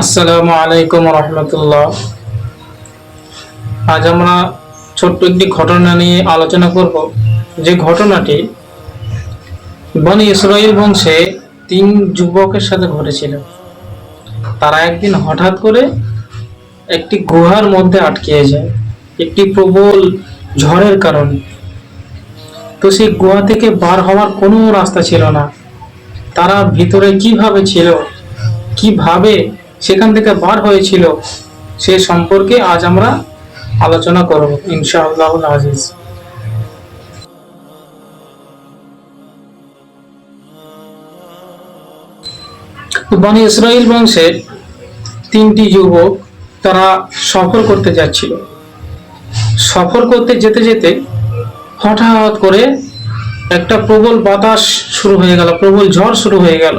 আসসালামু আলাইকুম রহমতুল্লাহ। আজ আমরা ছোট্ট একটি ঘটনা নিয়ে আলোচনা করব। যে ঘটনাটি বনি ইসরাইল বংশে তিন যুবকের সাথে ঘটেছিল। তারা একদিন হঠাৎ করে একটি গুহার মধ্যে আটকে যায়। একটি প্রবল ঝড়ের কারণে। তো সেই গুহা থেকে বার হওয়ার কোনো রাস্তা ছিল না। তারা ভিতরে কীভাবে ছিল, কীভাবে সেখান থেকে বার হয়েছিল, সে সম্পর্কে আজ আমরা আলোচনা করব, ইনশাআল্লাহ আজিজ। বনি ইসরাইল বংশের তিনটি যুবক তারা সফর করতে যাচ্ছিল। সফর করতে যেতে যেতে হঠাৎ করে একটা প্রবল বাতাস শুরু হয়ে গেল, প্রবল ঝড় শুরু হয়ে গেল।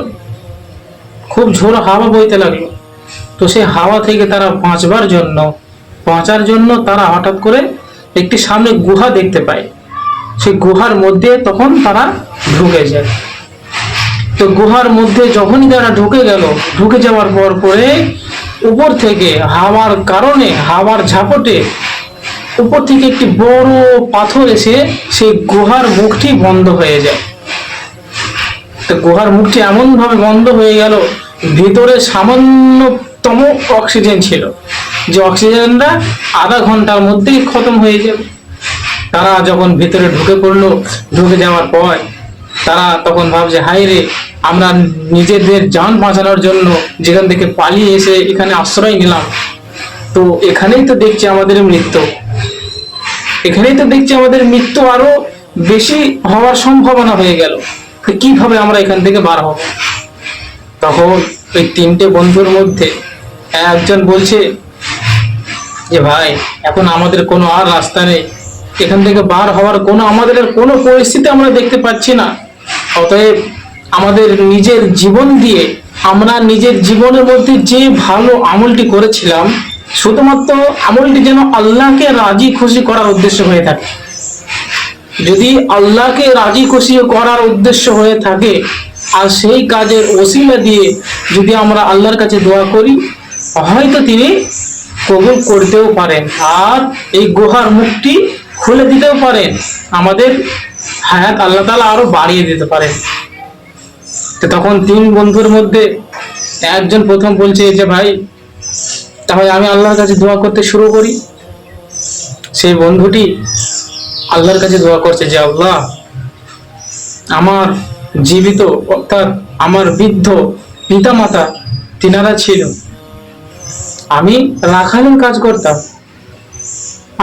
খুব ঝোড়ো হাওয়া বইতে লাগল। তো সেই হাওয়া থেকে তারা বাঁচবার জন্য, বাঁচার জন্য তারা হঠাৎ করে একটি সামনে গুহা দেখতে পায়। সেই গুহার মধ্যে তখন তারা ঢুকে যায়। তো গুহার মধ্যে যখনই তারা ঢুকে গেল, ঢুকে যাওয়ার পর পরে উপর থেকে হাওয়ার কারণে, হাওয়ার ঝাপটে উপর থেকে একটি বড় পাথর এসে সেই গুহার মুখটি বন্ধ হয়ে যায়। তো গুহার মুখটি এমন ভাবে বন্ধ হয়ে গেল, ভিতরে সামান্যতম অক্সিজেন ছিল। যে অক্সিজেনটা আধা ঘণ্টার মধ্যেই খতম হয়ে যাবে তারা যখন ভিতরে ঢুকে পড়ল, ঢুকে যাওয়ার পর তারা তখন ভাবছে হাই রে, আমরা নিজেদের যান বাঁচানোর জন্য যেখান থেকে পালিয়ে এসে এখানে আশ্রয় নিলাম। তো এখানেই তো দেখছি আমাদের মৃত্যু। এখানেই তো দেখছি আমাদের মৃত্যু আরও বেশি হওয়ার সম্ভাবনা হয়ে গেল। কীভাবে আমরা এখান থেকে বার হব? তখন ওই তিনটে বন্ধুর মধ্যে একজন বলছে যে, ভাই, এখন আমাদের কোনো আর রাস্তা নেই। এখান থেকে বার হওয়ার কোনো, আমাদের কোনো পরিস্থিতি আমরা দেখতে পাচ্ছি না। অতএব আমাদের নিজের জীবন দিয়ে আমরা নিজের জীবনের মধ্যে যে ভালো আমলটি করেছিলাম, শুধুমাত্র আমলটি যেন আল্লাহকে রাজি খুশি করার উদ্দেশ্য হয়ে থাকে। যদি আল্লাহকে রাজি খুশি করার উদ্দেশ্য হয়ে থাকে, আর সেই কাজের ওসিলা দিয়ে যদি আমরা আল্লাহর কাছে দোয়া করি হয়তো তিনি কবুল করতেও পারেন আর এই গুহার মুখটি খুলে দিতেও পারেন। আমাদের হায়াত আল্লাহ তালা আরও বাড়িয়ে দিতে পারেন। তো তখন তিন বন্ধুর মধ্যে একজন প্রথম বলছে যে, ভাই, তাহলে আমি আল্লাহর কাছে দোয়া করতে শুরু করি। সেই বন্ধুটি আল্লাহর কাছে দোয়া করছে যে, আল্লাহ, আমার জীবিত অর্থাৎ আমার বৃদ্ধ পিতা মাতা তিনারা ছিল। আমি রাখালের কাজ করতাম।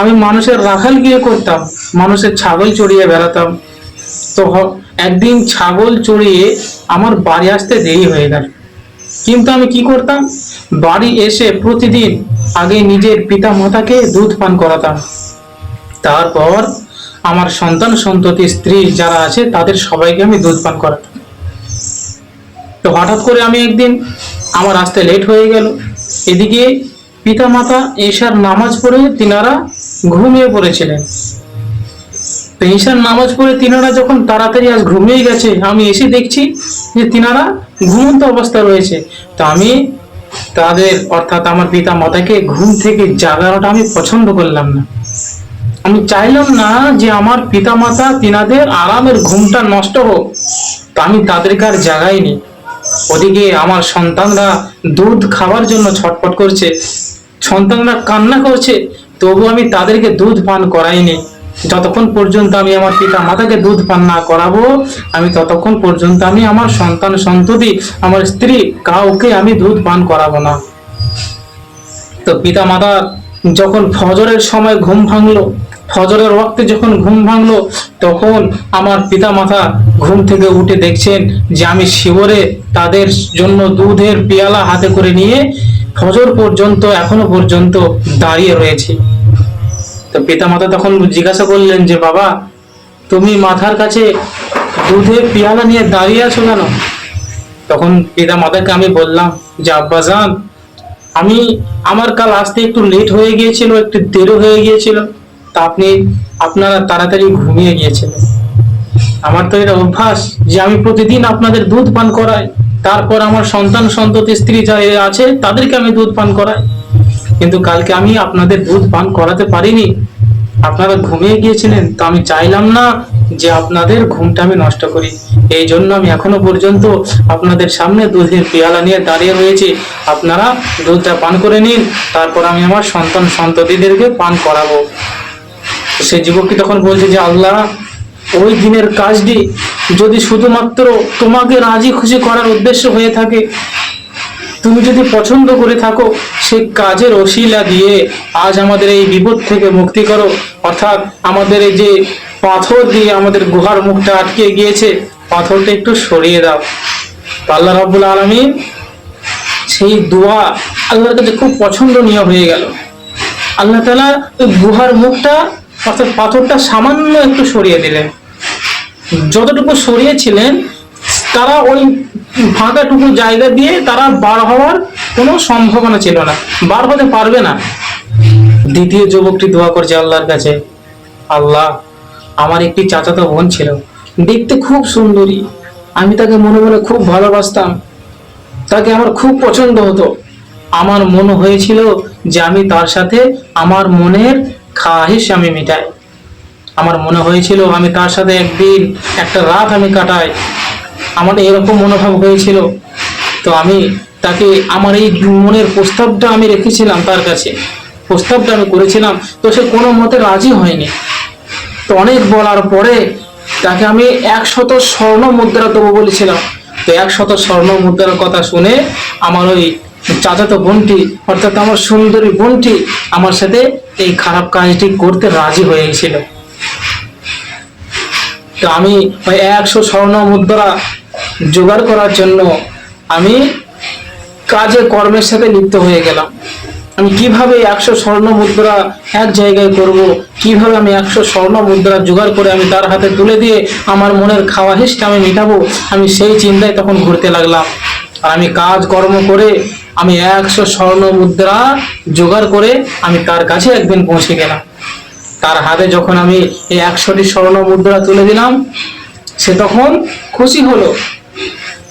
আমি মানুষের রাখাল গিয়ে করতাম, মানুষের ছাগল চড়িয়ে বেড়াতাম। তো একদিন ছাগল চড়িয়ে আমার বাড়ি আসতে দেরি হয়ে গেল। কিন্তু আমি কি করতাম? বাড়ি এসে প্রতিদিন আগে নিজের পিতা মাতাকে দুধ পান করাতাম। তারপর আমার সন্তান, সন্ততি, স্ত্রী যারা আছে তাদের সবাইকে আমি দুধ পান করাতাম। তো হঠাৎ করে আমি একদিন আমার আসতে লেট হয়ে গেল। এদিকে পিতা মাতা এশার নামাজ পড়ে তিনারা ঘুমিয়ে পড়েছিলেন। তো ঈশার নামাজ পড়ে তিনারা যখন তাড়াতাড়ি আজ ঘুমিয়ে গেছে, আমি এসে দেখছি যে তিনারা ঘুমন্ত অবস্থা রয়েছে। তো আমি তাদের অর্থাৎ আমার পিতা মাতাকে ঘুম থেকে জাগানোটা আমি পছন্দ করলাম না। আমি চাইলাম না যে আমার পিতা মাতা তিনাদের আরামের ঘুমটা নষ্ট হোক, তা আমি তাদেরকে আর জাগাইনি। ওদিকে আমার সন্তানরা দুধ খাওয়ার জন্য ছটফট করছে। সন্তানরা কান্না করছে, তবু আমি তাদেরকে দুধ পান করাইনি। যতক্ষণ পর্যন্ত আমি আমার পিতা মাতাকে দুধ পান না করাবো, আমি ততক্ষণ পর্যন্ত আমি আমার সন্তান সন্ততি, আমার স্ত্রী কাউকে আমি দুধ পান করাবো না। তো পিতা মাতা যখন ফজরের সময় ঘুম ভাঙলো, ফজরের ওয়াক্তে যখন ঘুম ভাঙলো, তখন আমার পিতা মাতা ঘুম থেকে উঠে দেখছেন যে আমি শিবরে তাদের জন্য দুধের পেয়ালা হাতে করে নিয়ে ফজর পর্যন্ত, এখনও পর্যন্ত দাঁড়িয়ে রয়েছে। তো পিতা মাতা তখন জিজ্ঞাসা করলেন যে, বাবা, তুমি মাথার কাছে দুধের পেয়ালা নিয়ে দাঁড়িয়ে আছো কেন? তখন পিতা মাতাকে আমি বললাম যে আব্বাজান আমি, আমার কাল আসতে একটু লেট হয়ে গিয়েছিল, একটু দেরি হয়ে গিয়েছিল। তা আপনি, আপনারা তাড়াতাড়ি ঘুমিয়ে গিয়েছিলেন। আমার তো এটা অভ্যাস যে আমি প্রতিদিন আপনাদের দুধ পান করাই, তারপর আমার সন্তান, সন্ততি, স্ত্রী যা আছে, তাদেরকে আমি দুধ পান করাই। কিন্তু কালকে আমি আপনাদের দুধ পান করাতে পারিনি। আপনারা ঘুমিয়ে গিয়েছিলেন, তো আমি চাইলাম না যে আপনাদের ঘুমটা আমি নষ্ট করি। এই জন্য আমি এখনও পর্যন্ত আপনাদের সামনে দুধের পেয়ালা নিয়ে দাঁড়িয়ে রয়েছি। আপনারা দুধটা পান করে নিন, তারপর আমি আমার সন্তান, সন্ততিদেরকে পান করাবো। সেই যুবকটি তখন বলছে যে, আল্লাহ ওই দিনের কাজটি যদি শুধুমাত্র তোমাকে রাজি খুশি করার উদ্দেশ্য হয়ে থাকে, তুমি যদি পছন্দ করে থাকো, সে কাজের অশিলা দিয়ে আজ আমাদের এই বিপদ থেকে মুক্তি করো। অর্থাৎ আমাদের এই যে পাথর দিয়ে আমাদের গুহার মুখটা আটকে গিয়েছে, পাথরটা একটু সরিয়ে দাও। আল্লাহ রাবুল আলমী সেই দোয়া আল্লাহর কাছে খুব পছন্দনীয় হয়ে গেল। আল্লাহ তালা ওই গুহার মুখটা, অর্থাৎ পাথরটা সামান্য একটু সরিয়ে দিলেন। যতটুকু সরিয়েছিলেন, তারা ওই ফাঁকাটুকু জায়গা দিয়ে তারা বার হওয়ার কোনো সম্ভাবনা ছিল না। বার হতে পারবে না। দ্বিতীয় যুবকটি দোয়া করছে আল্লাহর কাছে, আল্লাহ, আমার একটি চাচাতো বোন ছিল। দেখতে খুব সুন্দরী। আমি তাকে মনে মনে খুব ভালোবাসতাম। তাকে আমার খুব পছন্দ হতো। আমার মনে হয়েছিল যে আমি তার সাথে আমার মনের খাহিস আমি মিটাই। আমার মনে হয়েছিল আমি তার সাথে একদিন, একটা রাত আমি কাটাই। আমার এরকম মনোভাব হয়েছিল। তো আমি তাকে, আমার এই মনের প্রস্তাবটা আমি রেখেছিলাম তার কাছে। প্রস্তাবটা আমি করেছিলাম। তো সে কোনো মতে রাজি হয়নি। তো অনেক বলার পরে তাকে আমি একশত স্বর্ণ মুদ্রা দেবো বলেছিলাম। তো একশত স্বর্ণ মুদ্রার কথা শুনে আমার ওই চাচাতো বোনটি, অর্থাৎ আমার সুন্দরী বোনটি, আমার সাথে এই খারাপ কাজটি করতে রাজি হয়ে গেছিল তো আমি ওই একশো স্বর্ণ মুদ্রা জোগাড় করার জন্য আমি কাজে কর্মের সাথে লিপ্ত হয়ে গেলাম। আমি কীভাবে একশো স্বর্ণ মুদ্রা এক জায়গায় করব? কীভাবে আমি একশো স্বর্ণ মুদ্রা জোগাড় করে আমি তার হাতে তুলে দিয়ে আমার মনের খাওয়া হিসটা আমি মেটাবো? আমি সেই চিন্তায় তখন ঘুরতে লাগলাম। আর আমি কাজ কর্ম করে আমি একশো স্বর্ণ মুদ্রা জোগাড় করে আমি তার কাছে একদিন পৌঁছে গেলাম। তার হাতে যখন আমি এই একশোটি স্বর্ণ মুদ্রা তুলে দিলাম, সে তখন খুশি হলো।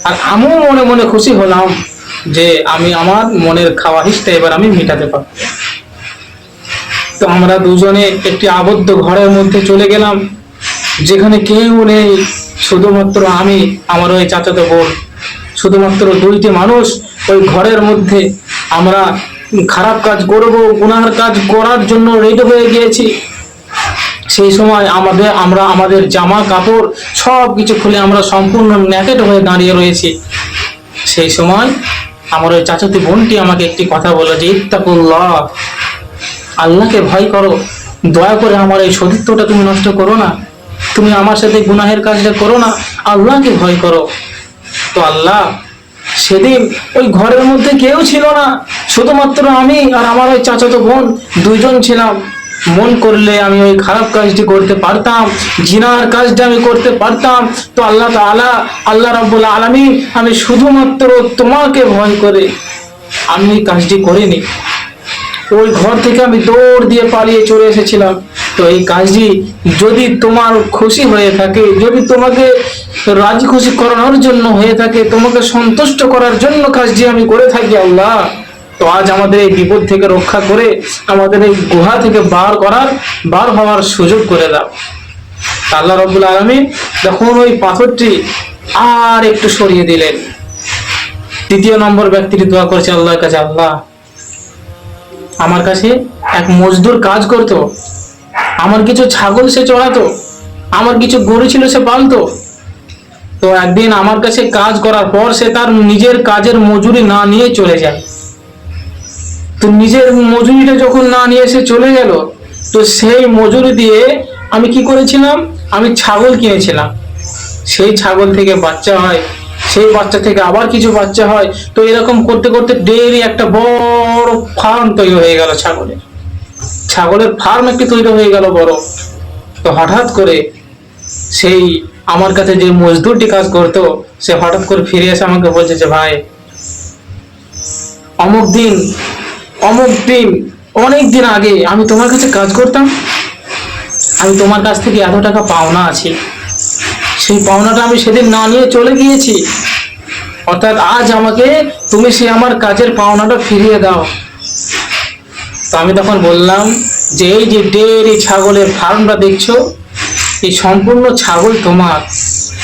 আর আমিও মনে মনে খুশি হলাম যে আমি আমার মনের খাওয়া হিসটা এবার আমি মেটাতে পারব। তো আমরা দুজনে একটি আবদ্ধ ঘরের মধ্যে চলে গেলাম, যেখানে কেউ নেই, শুধুমাত্র আমি, আমার ওই চাচাতো বোন। শুধুমাত্র দুইটি মানুষ ওই ঘরের মধ্যে আমরা খারাপ কাজ করব, গুনার কাজ করার জন্য রেডি হয়ে গিয়েছি। সেই সময় আমাদের, আমরা আমাদের জামা কাপড় সব কিছু খুলে আমরা সম্পূর্ণ ন্যাকেট হয়ে দাঁড়িয়ে রয়েছি। সেই সময় আমার ওই চাচাতি বোনটি আমাকে একটি কথা বলে যে, ইত্তাকুল্লাহ, আল্লাহকে ভয় করো। দয়া করে আমার এই সতীত্বটা তুমি নষ্ট করো না। তুমি আমার সাথে গুনাহের কাজটা করো না। আল্লাহকে ভয় করো। তো আল্লাহ সেদিন ওই ঘরের মধ্যে কেউ ছিল না। শুধুমাত্র আমি আর আমার ওই চাচাতো বোন দুইজন ছিলাম। মন করলে আমি ওই খারাপ কাজটি করতে পারতাম জিনার কাজটা আমি করতে পারতাম। তো আল্লাহ তাআলা, আল্লাহ রাব্বুল আলামিন, আমি শুধুমাত্র তোমাকে ভয় করে আমি কাজটি করিনি। ওই ঘর থেকে আমি দৌড় দিয়ে পালিয়ে চলে এসেছিলাম। তো এই কাজটি যদি তোমার খুশি হয়ে থাকে, যদি তোমাকে রাজি খুশি করানোর জন্য হয়ে থাকে, তোমাকে সন্তুষ্ট করার জন্য কাজটি আমি করে থাকি, আল্লাহ। তো আজ আমাদের এই বিপদ থেকে রক্ষা করে আমাদের এই গুহা থেকে বার করার, বার হওয়ার সুযোগ করে দাও। আল্লাহ রবুল আলমী যখন ওই পাথরটি আর একটু সরিয়ে দিলেন। তৃতীয় নম্বর ব্যক্তিটি দোয়া করেছে, আল্লাহর কাছে আল্লাহ, আমার কাছে এক মজদুর কাজ করতো। আমার কিছু ছাগল সে চড়াতো, আমার কিছু গরু ছিল সে পালতো। তো একদিন আমার কাছে কাজ করার পর সে তার নিজের কাজের মজুরি না নিয়ে চলে যায়। তো নিজের মজুরিটা যখন না নিয়ে এসে চলে গেল, তো সেই মজুরি দিয়ে আমি কি করেছিলাম? আমি ছাগল কিনেছিলাম। সেই ছাগল থেকে বাচ্চা হয়, সেই বাচ্চা থেকে আবার কিছু বাচ্চা হয়। তো এরকম করতে করতে ডেইলি একটা বড় ফার্ম তৈরি হয়ে গেল ছাগলের ছাগলের ফার্ম একটি তৈরি হয়ে গেল বড়। তো হঠাৎ করে সেই আমার কাছে যে মজদুরটি কাজ করতো, সে হঠাৎ করে ফিরে এসে আমাকে বলছে যে, ভাই, অমুক দিন অমুক দিন অনেক দিন আগে আমি তোমার কাছে কাজ করতাম। আমি তোমার কাছ থেকে এত টাকা পাওনা আছে। সেই পাওনাটা আমি সেদিন না নিয়ে চলে গিয়েছি। অর্থাৎ আজ আমাকে তুমি সে আমার কাজের পাওনাটা ফিরিয়ে দাও। তো আমি তখন বললাম যে, এই যে ডেয়ারি ছাগলের ফার্মটা দেখছ? এই সম্পূর্ণ ছাগল তোমার।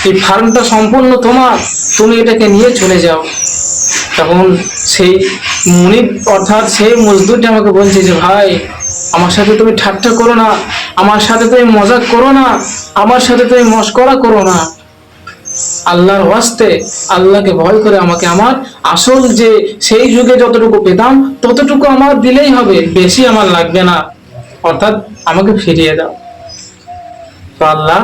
এই ফার্মটা সম্পূর্ণ তোমার। তুমি এটাকে নিয়ে চলে যাও। তখন সেই মুনি অর্থাৎ সেই মজদুরটা আমাকে বলছে যে, ভাই, আমার সাথে তুমি ঠাট্টা করো না, আমার সাথে তুমি মজাক করো না, আমার সাথে তুমি মস্করা করো না। আল্লাহর ওয়াস্তে আল্লাহকে ভয় করে আমাকে আমার আসল যে সেই যুগে যতটুকু পেতাম, ততটুকু আমার দিলেই হবে, বেশি আমার লাগবে না। অর্থাৎ আমাকে ফিরিয়ে দাও। তো আল্লাহ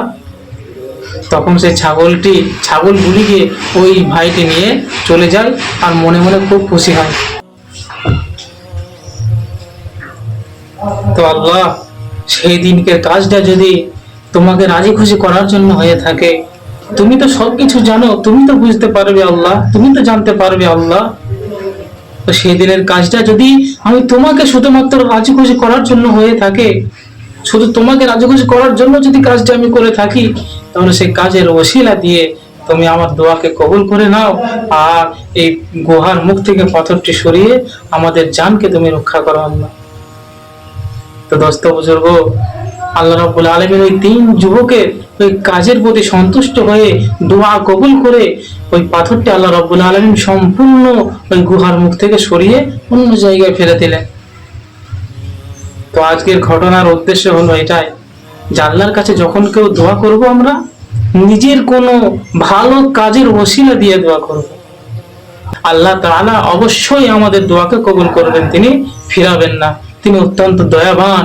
তখন সেই ছাগলটি, ছাগল ছাগলগুলিকে ওই ভাইটি নিয়ে চলে যায়, আর মনে মনে খুব খুশি হয়। তো আল্লাহ, সেই দিনকে কাজটা যদি তোমাকে রাজি খুশি করার জন্য হয়ে থাকে, তুমি তো সবকিছু জানো, তুমি তো বুঝতে পারবে আল্লাহ, তুমি তো জানতে পারবে আল্লাহ। তো সেই দিনের কাজটা যদি আমি তোমাকে শুধুমাত্র রাজি খুশি করার জন্য হয়ে থাকে, শুধু তোমাকে রাজি খুশি করার জন্য যদি কাজটা আমি করে থাকি, তাহলে সেই কাজের ওসিলা দিয়ে তুমি আমার দোয়াকে কবুল করে নাও আর এই গুহার মুখ থেকে পাথরটি সরিয়ে আমাদের জানকে তুমি রক্ষা করো আল্লাহ। তো দোস্ত, বুজুর্গ, আল্লাহ রাব্বুল আলামিন ওই তিন যুবকের ওই কাজের প্রতি সন্তুষ্ট হয়ে দোয়া কবুল করে ওই পাথরটি আল্লাহ রাব্বুল আলামিন সম্পূর্ণ ওই গুহার মুখ থেকে সরিয়ে অন্য জায়গায় ফেলে দিলেন। তো আজকের ঘটনার উদ্দেশ্য হলো এটাই আল্লাহর কাছে যখন কেউ দোয়া করব আমরা, নিজের কোনো ভালো কাজের ওসিলা দিয়ে দোয়া করব। আল্লাহ তাআলা অবশ্যই আমাদের দোয়াকে কবুল করবেন, তিনি ফিরাবেন না। তিনি অত্যন্ত দয়াবান